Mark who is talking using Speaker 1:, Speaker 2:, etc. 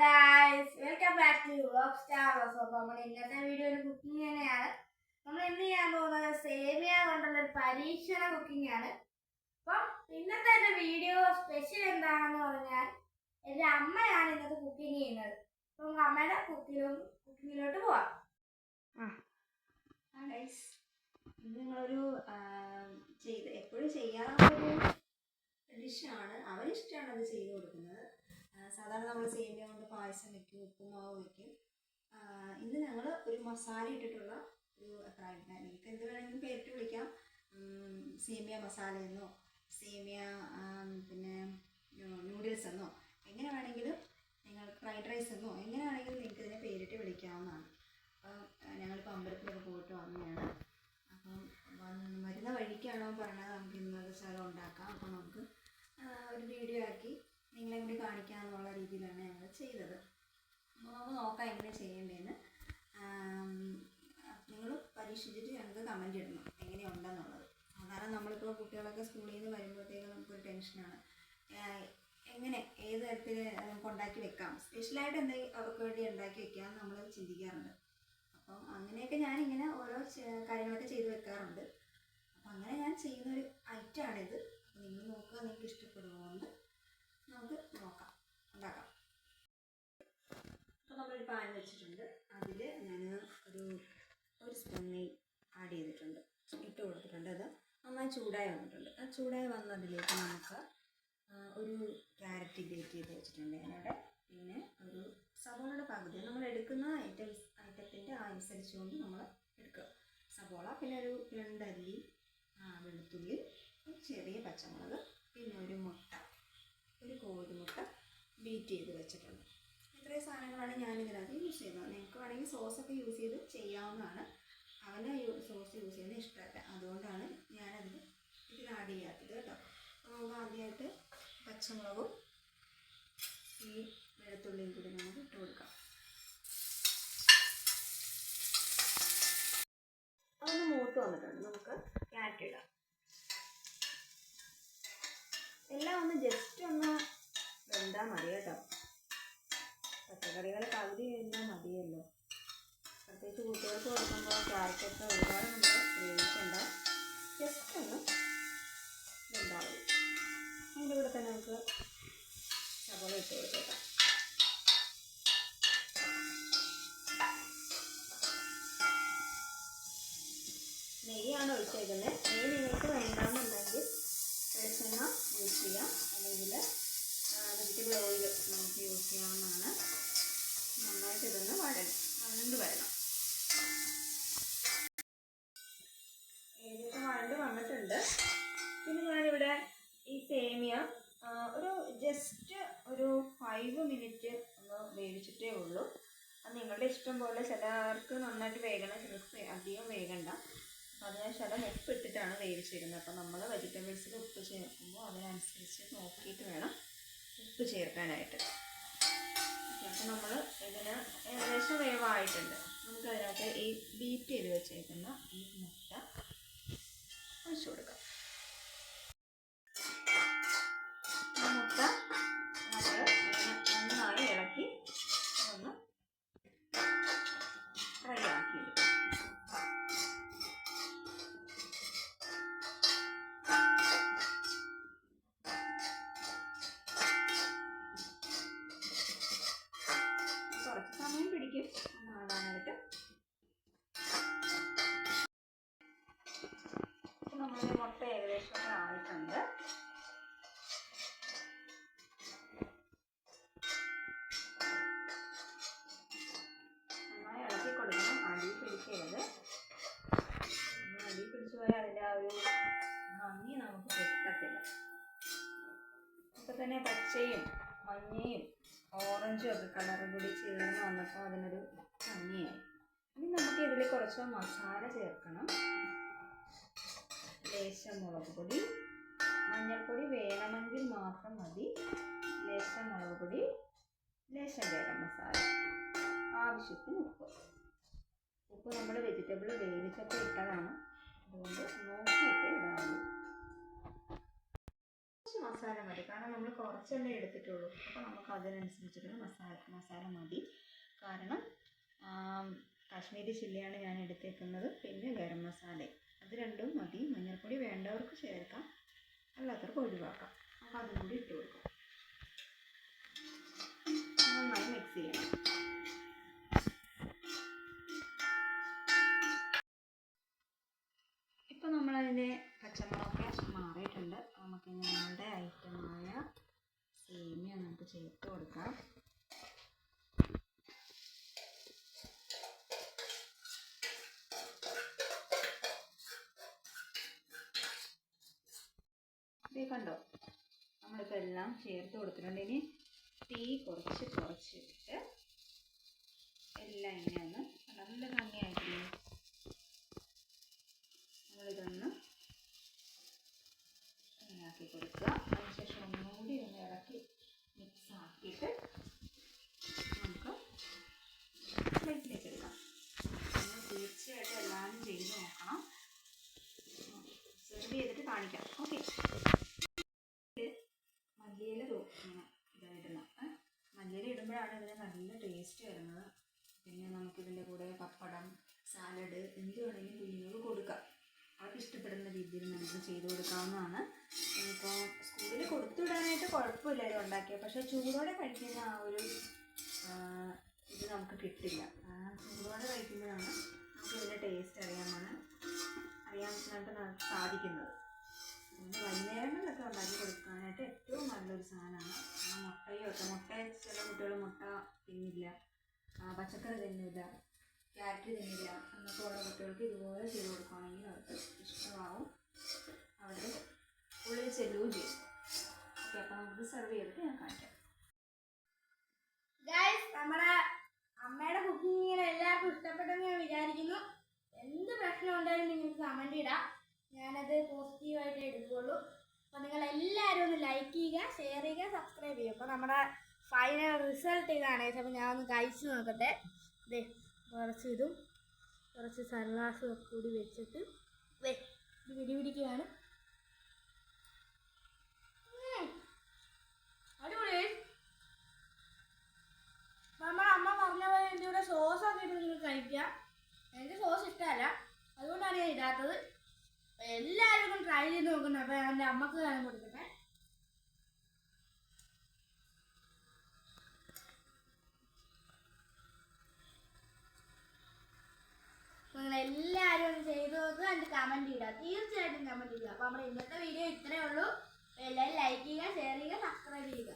Speaker 1: Guys welcome back to vlog star അപ്പോൾ നമ്മൾ ഇന്നത്തെ വീഡിയോ ഒരു കുക്കിംഗ് തന്നെയാണ്. നമ്മൾ ഇന്ന് ചെയ്യാൻ പോകുന്നത്? സേമിയ കൊണ്ടുള്ള ഒരു പരീക്ഷണ കുക്കിംഗ് ആണ്. അപ്പം ഇന്നത്തെ എന്റെ വീഡിയോ സ്പെഷ്യൽ എന്താണെന്ന് പറഞ്ഞാൽ എന്റെ അമ്മയാണ് ഇന്നത്തെ കുക്കിംഗ് ചെയ്യുന്നത്. അപ്പം നമുക്ക് അമ്മയുടെ കുക്കിലും കുക്കിങ്ങിലോട്ട് പോവാം.
Speaker 2: ഗൈസ് നിങ്ങളൊരു ചെയ്ത് എപ്പോഴും ചെയ്യാറുള്ളൊരു ഡിഷാണ് അവരിഷ്ടമാണ് അത് ചെയ്തു കൊടുക്കുന്നത്. സാധാരണ നമ്മൾ സേമിയ കൊണ്ട് പായസം വെക്കും ഉപ്പുമാവ് വെക്കും. ഇന്ന് ഞങ്ങൾ ഒരു മസാല ഇട്ടിട്ടുള്ള ഒരു പാൻ നിങ്ങൾക്ക് എന്ത് വേണമെങ്കിലും പേരിട്ട് വിളിക്കാം. സേമിയ മസാല എന്നോ സേമിയ പിന്നെ നൂഡിൽസ് എന്നോ എങ്ങനെ വേണമെങ്കിലും നിങ്ങൾ ഫ്രൈഡ് റൈസ് എന്നോ എങ്ങനെ വേണമെങ്കിലും നിങ്ങൾക്ക് ഇതിനെ പേരിട്ട് വിളിക്കാവുന്നതാണ്. അപ്പം ഞങ്ങളിപ്പോൾ അമ്പലത്തിലൊക്കെ പോയിട്ട് വന്നതാണ്. അപ്പം വരുന്ന വഴിക്കാണോ പറഞ്ഞത്? നമുക്ക് ഇന്നത് സ്ഥലം ഉണ്ടാക്കാം. അപ്പം നമുക്ക് ഒരു വീഡിയോ ആക്കി നിങ്ങളെ കൂടി കാണിക്കാമെന്നുള്ള രീതിയിലാണ് ഞങ്ങൾ ചെയ്തത്. അപ്പോൾ നമുക്ക് നോക്കാം എങ്ങനെ ചെയ്യേണ്ടതെന്ന് നിങ്ങൾ പരീക്ഷിച്ചിട്ട് ഞങ്ങൾക്ക് കമന്റ് ഇടണം എങ്ങനെയുണ്ടെന്നുള്ളത്. സാധാരണ നമ്മളിപ്പോൾ കുട്ടികളൊക്കെ സ്കൂളിൽ നിന്ന് വരുമ്പോഴത്തേക്കും നമുക്കൊരു ടെൻഷനാണ് എങ്ങനെ ഏത് തരത്തിൽ നമുക്ക് ഉണ്ടാക്കി വെക്കാം? സ്പെഷ്യലായിട്ട് എന്തെങ്കിലും അവർക്ക് വേണ്ടി ഉണ്ടാക്കി വെക്കാം നമ്മൾ ചിന്തിക്കാറുണ്ട്. അപ്പം അങ്ങനെയൊക്കെ ഞാനിങ്ങനെ ഓരോ കാര്യങ്ങളൊക്കെ ചെയ്ത് വെക്കാറുണ്ട്. അപ്പം അങ്ങനെ ഞാൻ ചെയ്യുന്ന ഒരു ഐറ്റമാണിത് നിങ്ങൾ നോക്കുക നിങ്ങൾക്ക് ഇഷ്ടപ്പെടുന്നതുകൊണ്ട് നമുക്ക് നോക്കാം. ഉണ്ടാക്കാം. അപ്പോൾ നമ്മളൊരു പാൻ വെച്ചിട്ടുണ്ട്. അതിൽ ഞാൻ ഒരു ഒരു സ്പൂൺ നെയ് ആഡ് ചെയ്തിട്ടുണ്ട്. ഇട്ട് കൊടുത്തിട്ടുണ്ട്. അത് നന്നായി ചൂടായി വന്നിട്ടുണ്ട്. ആ ചൂടായി വന്നതിലേക്ക് നമുക്ക് ഒരു ക്യാരറ്റ് ഗ്രേറ്റ് ചെയ്ത് വെച്ചിട്ടുണ്ട് ഞാനിവിടെ. പിന്നെ ഒരു സബോളയുടെ പകുതി. നമ്മൾ എടുക്കുന്ന ഐറ്റംസ് ഐറ്റത്തിന്റെ അനുസരിച്ചുകൊണ്ട് നമ്മൾ എടുക്കുക. സബോള പിന്നെ ഒരു രണ്ടല്ലി വെളുത്തുള്ളി ഒരു ചെറിയ പച്ചമുളക് പിന്നെ ഒരു മുട്ട ഒരു കോഴിമുട്ട ബീറ്റ് ചെയ്ത് വെച്ചിട്ടുണ്ട്. ഇത്രയും സാധനങ്ങളാണ് ഞാൻ ഇതിനകത്ത് യൂസ് ചെയ്യുന്നത്. നിങ്ങൾക്ക് വേണമെങ്കിൽ സോസൊക്കെ യൂസ് ചെയ്ത് ചെയ്യാവുന്നതാണ്. അവന് സോസ് യൂസ് ചെയ്യുന്നത് ഇഷ്ടമല്ല. അതുകൊണ്ടാണ് ഞാനതിൽ ഇതിൽ ആഡ് ചെയ്യാത്തത് കേട്ടോ. അപ്പോൾ നമുക്ക് ആദ്യമായിട്ട് പച്ചമുളകും ഈ വെളുത്തുള്ളിയും കൂടി നമുക്ക് ഇട്ട് കൊടുക്കാം അതൊന്ന് മൂത്ത് വന്നിട്ടുണ്ട് നമുക്ക് ക്യാരറ്റ് ഇടാം എല്ലാം ഒന്ന് ജസ്റ്റ് ഒന്ന് വെന്താൽ മതി കേട്ടോ പച്ചക്കറികൾ പകുതി കഴിഞ്ഞാൽ മതിയല്ലോ. പ്രത്യേകിച്ച് കുട്ടികൾക്ക് കൊടുക്കുമ്പോൾ ക്യാരറ്റൊക്കെ ഒരുപാട് നമ്മൾ ജസ്റ്റ് ഒന്ന് ഇതുണ്ടാവും അതിന്റെ കൂടെ തന്നെ നമുക്ക് സവോള ഇട്ട് കൊടുത്തേക്കാം. നെയ്യാണ് ഒഴിച്ചേക്കുന്നത്. നെയ്യ് നിങ്ങൾക്ക് വേണ്ടാന്നുണ്ടെങ്കിൽ വെളിച്ചെണ്ണ യൂസ് ചെയ്യാം. അല്ലെങ്കിൽ വെജിറ്റബിൾ ഓയിൽ നമുക്ക് യൂസ് ചെയ്യാവുന്നതാണ്. ഇതൊന്ന് വഴണം വഴണ്ട് വരണം. ഏകദേശം വഴണ്ട് വന്നിട്ടുണ്ട്? പിന്നെ ഞാനിവിടെ ഈ സേമിയ ഒരു ജസ്റ്റ് ഒരു ഫൈവ് മിനിറ്റ് ഒന്ന് വേവിച്ചിട്ടേ ഉള്ളൂ. അത് നിങ്ങളുടെ ഇഷ്ടം പോലെ ചിലർക്ക് നന്നായിട്ട് വേകണം ചിലർക്ക് അധികം വേകണ്ട. അപ്പോൾ ഞാൻ ശകലം ഉപ്പ് ഇട്ടിട്ടാണ് വേവിച്ചിരുന്നത്. അപ്പോൾ നമ്മൾ വെജിറ്റബിൾസിൽ ഉപ്പ് ചേർക്കുമ്പോൾ അതിനനുസരിച്ച് നോക്കിയിട്ട് വേണം ഉപ്പ് ചേർക്കാനായിട്ട്. അപ്പോൾ നമ്മൾ ഇതിന് ഏകദേശം വേവായിട്ടുണ്ട്. നമുക്ക് അതിനകത്ത് ഈ ബീറ്റ് ചെയ്ത് വെച്ചേക്കുന്ന ഈ മുട്ട ഒഴിച്ചു കൊടുക്കാം. പിടിക്കും ആവാനായിട്ട് ഇപ്പം മുട്ട ഏകദേശം ആയിട്ടുണ്ട്. നന്നായി ഇളക്കി കൊടുക്കണം. അടി പിടിക്കരുത്. നമ്മൾ അടി പിടിച്ചു പോയാൽ അതിന്റെ ആ ഒരു ഭംഗി നമുക്ക് കിട്ടത്തില്ല. ഇപ്പം തന്നെ പച്ചയും മഞ്ഞയും ഓറഞ്ചും ഒക്കെ കളർ കൂടി ചേർന്ന് വന്നപ്പോൾ അതിനൊരു ഭംഗിയായി. ഇനി നമുക്ക് ഇതിൽ കുറച്ച് മസാല ചേർക്കണം. ലേശം മുളക് പൊടി. മഞ്ഞൾപ്പൊടി വേണമെങ്കിൽ മാത്രം മതി. ലേശം മുളക് പൊടി ലേശം ഗരം മസാല. ആവശ്യത്തിന് ഉപ്പ്. ഉപ്പ് നമ്മൾ വെജിറ്റബിൾ വേവിച്ചപ്പോൾ ഇട്ടതാണ്. അതുകൊണ്ട് നോക്കിയിട്ട് ഇടാവുള്ളൂ. മസാല മതി. കാരണം നമ്മൾ കുറച്ചല്ലേ എടുത്തിട്ടുള്ളൂ. അപ്പോൾ നമുക്ക് അതിനനുസരിച്ചിട്ടുള്ള മസാല മസാല മതി. കാരണം കാശ്മീരി ചില്ലിയാണ് ഞാൻ എടുത്തേക്കുന്നത്. പിന്നെ ഗരം മസാല. അത് രണ്ടും മതി. മഞ്ഞൾപ്പൊടി വേണ്ടവർക്ക് ചേർക്കാം. അല്ലാത്തവർക്ക് ഒഴിവാക്കാം. അപ്പോൾ അതും കൂടി ഇട്ട് കൊടുക്കാം. നന്നായി മിക്സ് ചെയ്യണം. ഇപ്പോൾ നമ്മളതിന്റെ പച്ചമുളക് നമുക്ക് ഞങ്ങളുടെ ഐറ്റമായ സേമിയ നമുക്ക് ചേർത്ത് കൊടുക്കാം. കണ്ടോ? നമ്മളിപ്പോൾ എല്ലാം ചേർത്ത് കൊടുത്തിട്ടുണ്ട്. ഇനി തീ കുറച്ച് കുറച്ചിട്ട് എല്ലാം ഇങ്ങനെ ഒന്ന് നല്ല ഭംഗിയായിട്ടില്ലേ കൊടുക്കുക അതിനുശേഷം ഒന്നുകൂടി ഒന്ന് ഇളക്കി മിക്സ് ആക്കിയിട്ട് നമുക്ക് പ്ലേറ്റിലേക്ക് എടുക്കാം. നിങ്ങൾ തീർച്ചയായിട്ടും എല്ലാവരും ചെയ്ത് നോക്കണം. സെർവ് ചെയ്തിട്ട് കാണിക്കാം. ഓക്കെ. മല്ലിയില ഇങ്ങനെ ഇതായിടുന്ന മല്ലിയില ഇടുമ്പോഴാണ് ഇതിന് നല്ല ടേസ്റ്റ് വരുന്നത്. പിന്നെ നമുക്കിതിന്റെ കൂടെ പപ്പടം സാലഡ് എന്ത് വേണമെങ്കിലും കുഞ്ഞുങ്ങൾക്ക് കൊടുക്കാം. അവർക്ക് ഇഷ്ടപ്പെടുന്ന രീതിയിൽ നമുക്ക് ചെയ്ത് കൊടുക്കാവുന്നതാണ്. ഇപ്പോൾ സ്കൂളിൽ കൊടുത്തുവിടാനായിട്ട് കുഴപ്പമില്ല ഇത് ഉണ്ടാക്കിയത് പക്ഷേ ചൂടോടെ കഴിക്കുന്ന ആ ഒരു ഇത് നമുക്ക് കിട്ടില്ല. ചൂടോടെ കഴിക്കുമ്പോഴാണ് നമുക്ക് ഇതിന്റെ ടേസ്റ്റ് അറിയാമാണ് അറിയാൻ നമുക്ക് സാധിക്കുന്നത്. അതുകൊണ്ട് വൈകുന്നേരങ്ങളിലൊക്കെ ഉണ്ടാക്കി കൊടുക്കാനായിട്ട് ഏറ്റവും നല്ലൊരു സാധനമാണ്. ആ മുട്ടയും മുട്ട ചില കുട്ടികൾ മുട്ട തിന്നില്ല പച്ചക്കറി തിന്നില്ല. ക്യാരറ്റ് തന്നില്ല. എന്നൊക്കെ ഉള്ള കുട്ടികൾക്ക് ഇതുപോലെ ചെയ്ത് കൊടുക്കുകയാണെങ്കിൽ അവർക്ക് ഇഷ്ടമാവും. അവർ ഉള്ളിൽ ചെല്ലുകയും ചെയ്യും. ഓക്കെ അപ്പോൾ നമുക്ക് സെർവ് ചെയ്തിട്ട് ഞാൻ കാണിക്കാം.
Speaker 1: ഗൈസ് നമ്മുടെ അമ്മയുടെ കുക്കിംഗ് ഇങ്ങനെ എല്ലാവർക്കും ഇഷ്ടപ്പെട്ടെന്ന് ഞാൻ വിചാരിക്കുന്നു. എന്ത് പ്രശ്നം ഉണ്ടായാലും നിങ്ങൾക്ക് കമന്റ് ഇടാം. ഞാനത് പോസിറ്റീവായിട്ട് എടുക്കുകയുള്ളൂ. അപ്പോൾ നിങ്ങൾ എല്ലാവരും ഒന്ന് ലൈക്ക് ചെയ്യുക ഷെയർ ചെയ്യുക സബ്സ്ക്രൈബ് ചെയ്യുക. അപ്പോൾ നമ്മുടെ ഫൈനൽ റിസൾട്ട് ഇതാണ്. അപ്പോൾ ഞാൻ ഒന്ന് കഴിച്ചു നോക്കട്ടെ. കുറച്ച് ഇതും കുറച്ച് സൺഗ്ലാസും ഒക്കെ കൂടി വെച്ചിട്ട് ഇത് പിടി പിടിക്കുകയാണ്. അടിപൊളി. നമ്മുടെ അമ്മ പറഞ്ഞ പോലെ എന്റെ കൂടെ സോസൊക്കെ ഇട്ട് നിങ്ങൾ കഴിക്കുക. എനിക്ക് സോസ് ഇഷ്ടമല്ല. അതുകൊണ്ടാണ് ഞാൻ ഇടാത്തത്. എല്ലാവർക്കും ട്രൈ ചെയ്ത് നോക്കണം. അപ്പോൾ എന്റെ അമ്മയ്ക്ക് കാലം കമന്റ് അപ്പൊ നമ്മുടെ ഇന്നത്തെ വീഡിയോ ഇത്രയേ ഉള്ളൂ. എല്ലാവരും ലൈക്ക് ചെയ്യുക ഷെയർ ചെയ്യുക സബ്സ്ക്രൈബ് ചെയ്യുക.